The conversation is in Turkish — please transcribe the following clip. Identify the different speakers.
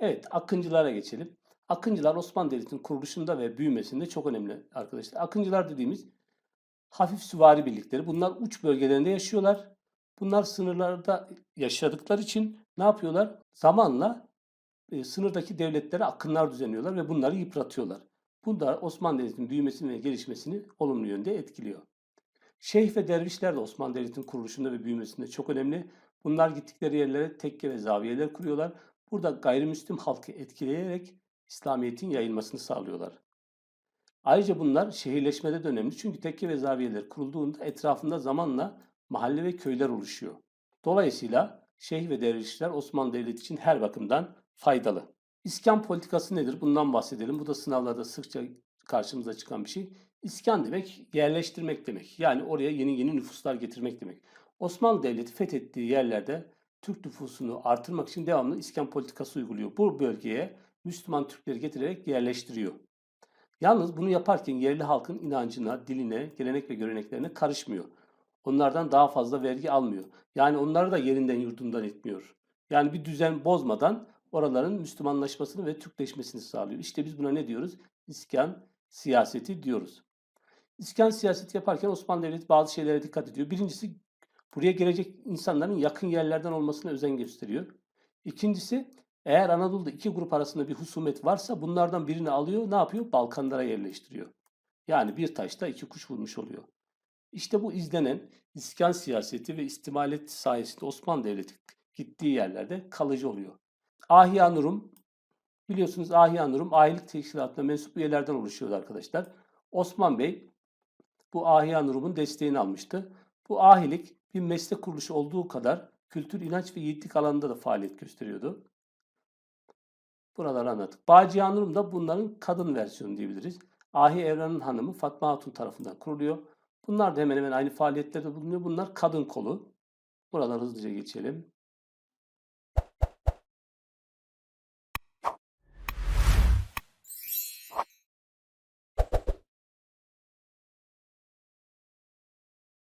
Speaker 1: Evet, Akıncılara geçelim. Akıncılar Osmanlı Devleti'nin kuruluşunda ve büyümesinde çok önemli arkadaşlar. Akıncılar dediğimiz hafif süvari birlikleri. Bunlar uç bölgelerinde yaşıyorlar. Bunlar sınırlarda yaşadıkları için ne yapıyorlar? Zamanla e, sınırdaki devletlere akınlar düzenliyorlar ve bunları yıpratıyorlar. Bunlar Osmanlı Devleti'nin büyümesini ve gelişmesini olumlu yönde etkiliyor. Şeyh ve dervişler de Osmanlı Devleti'nin kuruluşunda ve büyümesinde çok önemli. Bunlar gittikleri yerlere tekke ve zaviyeler kuruyorlar. Burada gayrimüslim halkı etkileyerek İslamiyet'in yayılmasını sağlıyorlar. Ayrıca bunlar şehirleşmede de önemli çünkü tekke ve zaviyeler kurulduğunda etrafında zamanla mahalle ve köyler oluşuyor. Dolayısıyla şeyh ve dervişler Osmanlı Devleti için her bakımdan faydalı. İskan politikası nedir? Bundan bahsedelim. Bu da sınavlarda sıkça karşımıza çıkan bir şey. İskan demek yerleştirmek demek. Yani oraya yeni yeni nüfuslar getirmek demek. Osmanlı Devleti fethettiği yerlerde Türk nüfusunu artırmak için devamlı iskan politikası uyguluyor. Bu bölgeye Müslüman Türkleri getirerek yerleştiriyor. Yalnız bunu yaparken yerli halkın inancına, diline, gelenek ve göreneklerine karışmıyor. Onlardan daha fazla vergi almıyor. Yani onları da yerinden yurdundan etmiyor. Yani bir düzen bozmadan oraların Müslümanlaşmasını ve Türkleşmesini sağlıyor. İşte biz buna ne diyoruz? İskan siyaseti diyoruz. İskan siyaseti yaparken Osmanlı Devleti bazı şeylere dikkat ediyor. Birincisi buraya gelecek insanların yakın yerlerden olmasına özen gösteriyor. İkincisi eğer Anadolu'da iki grup arasında bir husumet varsa bunlardan birini alıyor ne yapıyor? Balkanlara yerleştiriyor. Yani bir taşta iki kuş vurmuş oluyor. İşte bu izlenen iskan siyaseti ve istimalet sayesinde Osmanlı Devleti gittiği yerlerde kalıcı oluyor. Ahyanurum biliyorsunuz Ahyanurum ahilik teşkilatına mensup üyelerden oluşuyordu arkadaşlar. Osman Bey bu Ahyanurum'un desteğini almıştı. Bu ahilik bir meslek kuruluşu olduğu kadar kültür, inanç ve yiğitlik alanında da faaliyet gösteriyordu. Buraları anlattık. Bağcı Hanım da bunların kadın versiyonu diyebiliriz. Ahi Evran'ın hanımı Fatma Hatun tarafından kuruluyor. Bunlar da hemen hemen aynı faaliyetlerde bulunuyor. Bunlar kadın kolu. Buraları hızlıca geçelim.